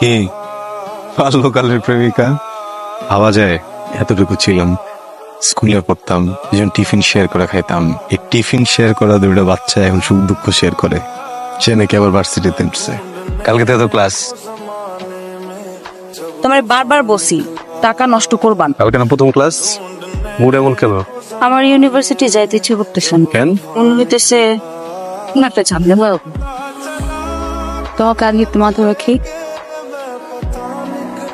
কি? বাল্যকালের প্রেমিকা? ভাবা যায় এতটুকু ছিলাম। স্কুলে পড়তাম যখন টিফিন শেয়ার করে খাইতাম। এই টিফিন শেয়ার করা দুটো বাচ্চা এখন সুখ দুঃখ শেয়ার করে। সে নাকি আবার ভার্সিটিতে উঠছে। কালকে তো ক্লাস। তোমার বারবার বসি টাকা নষ্ট করবান কালকে না প্রথম ক্লাস? মুড এমন কেন? আমার ইউনিভার্সিটি যাইতে ইচ্ছে করতেছে না। কেন? মনে হইতেছে একটা ঝামেলা তোমাকে আগে তোমাকে রাখি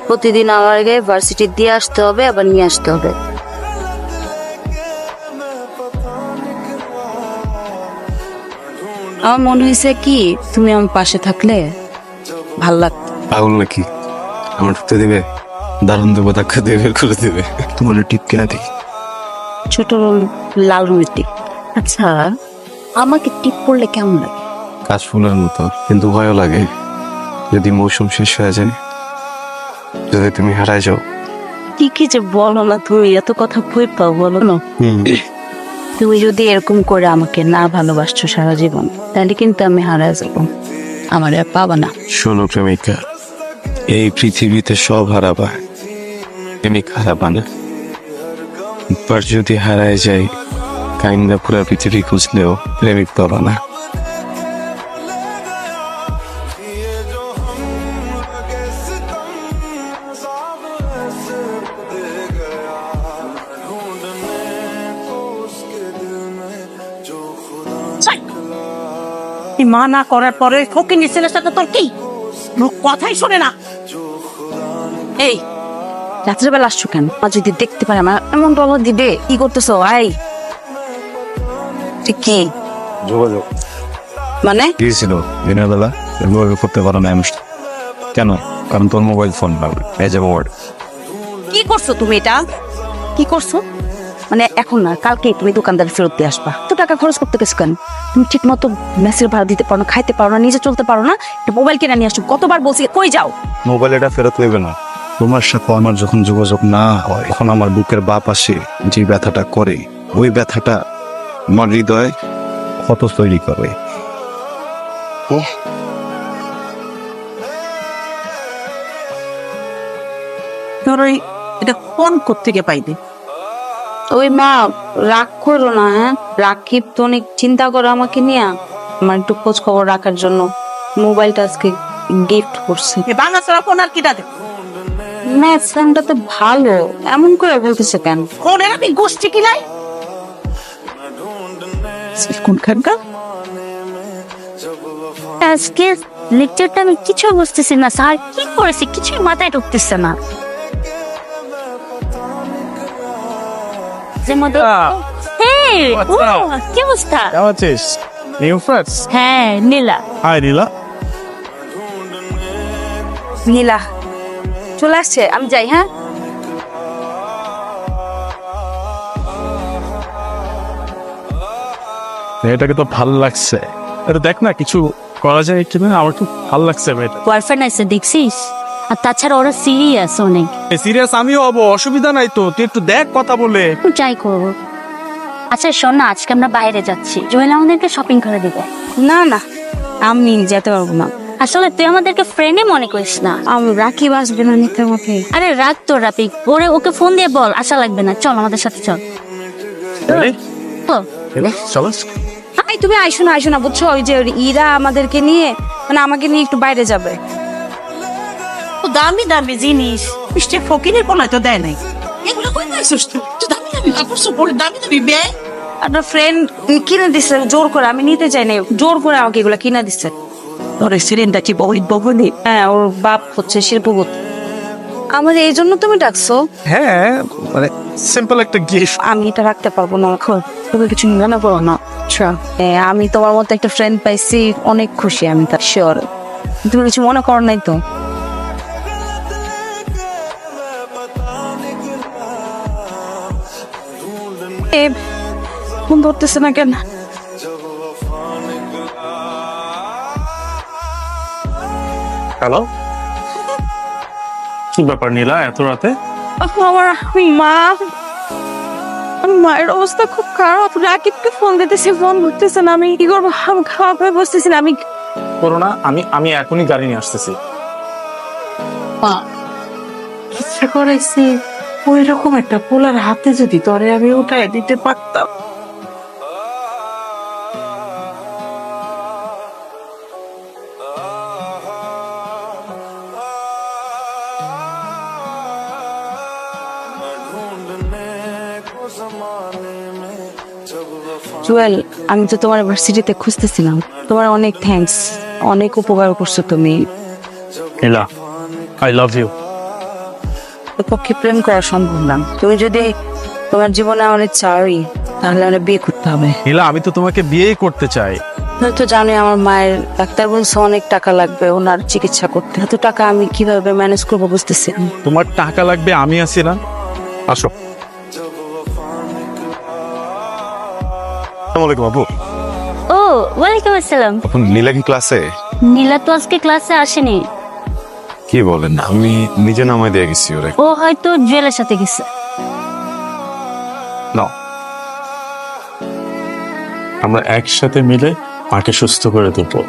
প্রতিদিন আমার আগে ভার্সিটি দিয়ে আসতে হবে আবার নিয়ে আসতে হবে। আমার মনে হয়েছে কি তুমি আমার পাশে থাকলে ভালো লাগতো। পাগল নাকি? আমার ঢুকতে দেবে? দারুণ দেবো ধাক্কা দিয়ে বের করে দেবে। তোমার টিপ কেনা দেখি। ছোট লাল রঙের টিপ। আচ্ছা আমাকে টিপ পড়লে কেমন লাগে? কাশ ফুলের মতো কিন্তু ভয়ও লাগে। যদি মৌসুম শেষ হয়ে যায় যদি তুমি হারায় যাও। কি কি যে বলো না তুমি এত কথা ভয় পাও বলো না। তুমি যদি এরকম করে আমাকে না ভালোবাসছো সারা জীবন তাহলে কিন্তু আমি হারায় যাব। আমার আর পাবা না। শোনো প্রেমিকা এই পৃথিবীতে সব হারাবা। প্রেমিক হারাবা না। একবার যদি হারায় যাই কাইন্দা পুরা পৃথিবী খুঁজলেও প্রেমিক পাবা না। এই মা না করার পরে ফকিনি ছেলের সাথে তোর কি? কথাই শোনে না। এই রাত্রেবেলা আসছো কেন? মা যদি দেখতে পারে আমার এমন ডলার দিবে। কি করতেছো? আই ঠিক কি? যোগাযোগ। মানে? গিয়েছিল দিনের বেলা? এভাবে করতে পারো না আমি কেন? কারণ তোর মোবাইল ফোন না এজ এ ওয়ার্ড কি করছ তুমি এটা? কি করছ? মানে এখন না কালকে তুমি দোকানদার ফেরত দিয়ে আসবা। তো টাকা খরচ করতে গেছো কেন? তুমি ঠিক মতো মেসের ভাড়া দিতে পারো না খাইতে পারো না নিজে চলতে পারো না একটা মোবাইল কিনে নিয়ে আসো। কতবার বলছি কই যাও? মোবাইল এটা ফেরত নেবে না। তোমার সাথে আমার যখন যোগাযোগ না হয় তখন আমার বুকের বাপ আসে যে ব্যথাটা করে ওই ব্যথাটা আমার হৃদয় ক্ষত তৈরি করে। তোর ওই এটা ফোন থেকে পাইবে ওই মা রাগ করো না হ্যাঁ? রাকিব তো অনেক চিন্তা করো আমাকে নিয়ে। আমার একটু খোঁজ খবর রাখার জন্য। মোবাইলটা আজকে গিফট করছে। বাংলা ছাড়া ফোন আর কিটা ম্যাথ ফ্রেন্ডটা তো ভালো। এমন করে বলতেছে কেন? ফোনের আমি গোষ্ঠী কিলাই কোনখানকার? আজকে লেকচারটা আমি কিছু বুঝতেছি না স্যার। কি করেছে? কিছুই মাথায় ঢুকতেছে না। যে ও, কি অবস্থা? কেমন আছিস? New friends? হ্যাঁ নীলা। হাই নীলা। নীলা চলে আসছে আমি যাই হ্যাঁ? মেয়েটাকে তো ভালো লাগছে। এটা দেখ না কিছু করা যায় কিনা আমার খুব ভালো লাগছে মেয়েটা। বয়ফ্রেন্ড আছে দেখছিস? আর তাছাড়া ওরা সিরিয়াস অনেক। সিরিয়াস আমিও হব অসুবিধা নাই তো তুই একটু দেখ কথা বলে। একটু ট্রাই করব। আচ্ছা শোন না আজকে আমরা বাইরে যাচ্ছি। জোয়েল আমাদেরকে শপিং করে দিবে। না না আমি যেতে পারব না। আসলে তুই আমাদেরকে ফ্রেন্ডই মনে করিস না। আমি রাকিব আসবে না নিতে আমাকে আরে রাগ তোর রাপিক ওরে ওকে ফোন দিয়ে বল আশা লাগবে না। চল আমাদের সাথে চল। ও, চলো। এই তুমি আইসো না আইসো না বুঝছ? ওই যে ইরা আমাদেরকে নিয়ে মানে আমাকে নিয়ে একটু বাইরে যাবে। দামি দামি জিনিস। মিষ্টি ফকিরের পোলায় তো দেয় নাই। এগুলো কই পাইছিস তুই? তুই দামি দামি কাপড় চোপড় দামি দামি বে আপনার ফ্রেন্ড কিনে দিচ্ছে জোর করে। আমি নিতে চাই না জোর করে আমাকে এগুলো কিনে দিচ্ছে তোর সিলিন্ডার কি বহুত বগনি? হ্যাঁ ওর বাপ হচ্ছে শিল্পপতি। আমার এই জন্য তুমি ডাকছো? হ্যাঁ মানে সিম্পল একটা গিফট আমি এটা রাখতে পারব না এখন। তুমি কিছু মনে করো না। আচ্ছা। হ্যাঁ, আমি তোমার মতো একটা ফ্রেন্ড পাইছি। অনেক খুশি আমি তার শিওর তুমি কিছু মনে করো নাই তো? ফোন ধরতেছে না কেন? হ্যালো কি ব্যাপার নীলা এত রাতে? আমার মা আমার মায়ের অবস্থা খুব খারাপ। রাকিবকে ফোন দিতেছে ফোন ধরতেছে না। আমি কি করব? আমি খাওয়া হয়ে বসতেছি না। আমি করো না আমি আমি এখনই গাড়ি নিয়ে আসতেছি। মা ইচ্ছা করাইছে। ওই রকম একটা পোলার হাতে যদি তরে আমি উঠায় দিতে পারতাম। জুয়েল আমি তো তোমার ভার্সিটিতে খুঁজতেছিলাম। তোমার অনেক থ্যাঙ্কস অনেক উপকার করছ তুমি। নীলা আই লাভ ইউ তোর পক্ষে প্রেম করা সম্ভব না। তুমি যদি তোমার জীবনে অনেক চাওই তাহলে আমরা বিয়ে করতে হবে। নীলা আমি তো তোমাকে বিয়েই করতে চাই। তুমি তো জানোই আমার মায়ের ডাক্তার বলছে অনেক টাকা লাগবে ওনার চিকিৎসা করতে। এত টাকা আমি কীভাবে ম্যানেজ করব বুঝতেছি না। তোমার টাকা লাগবে আমি আছি না। আসো। আসসালামাইকুম আপু। ও ওয়ালাইকুম আসসালাম। এখন লীলা কি ক্লাসে নীলা তো আজকে ক্লাসে আসেনি। কি বলেন? আমি নিজে নামায় দিয়ে গেছি ওরে। ও হয়তো জুয়েলের সাথে গেছে। না আমরা একসাথে মিলে মাকে সুস্থ করে দেবো।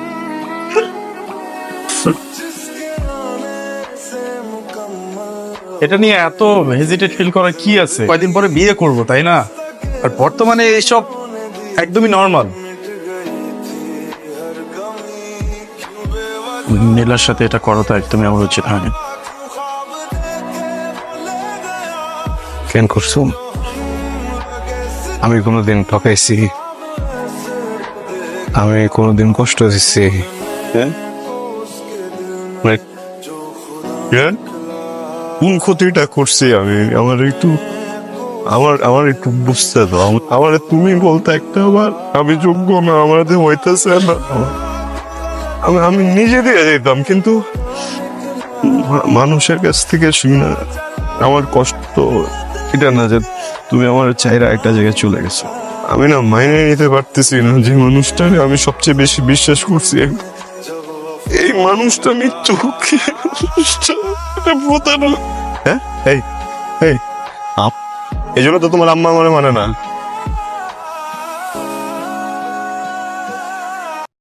এটা নিয়ে এত হেজিটেট ফিল করা কি আছে? কয়দিন পরে বিয়ে করব তাই না? আর বর্তমানে এসব একদমই নর্মাল নীলার সাথে এটা করা তো একদমই আমার উচিত হয়নি। কেন করছ? আমি কোনোদিন ঠকাইছি। আমি কোনোদিন কষ্ট দিচ্ছি। হ্যাঁ? কেন? কোন ক্ষতিটা করছি আমি? আমার একটু আমার আমার একটু বুঝতে দাও। আমার তুমি বলতে একটা আবার আমি যোগ্য না আমার হইতেছে না। আমি আমি নিজে দিয়ে যেতাম কিন্তু মানুষের কাছ থেকে শুনি না। আমার কষ্ট এটা না যে তুমি আমার চাইরা একটা জায়গায় চলে গেছো। আমি না মাইনে নিতে পারতেছি না যে মানুষটাকে আমি সবচেয়ে বেশি বিশ্বাস করছি। এই মানুষটা মৃত্যু প্রতারক হ্যাঁ? এই এই। এই জন্য তো তোমার আম্মা আমার মানে না।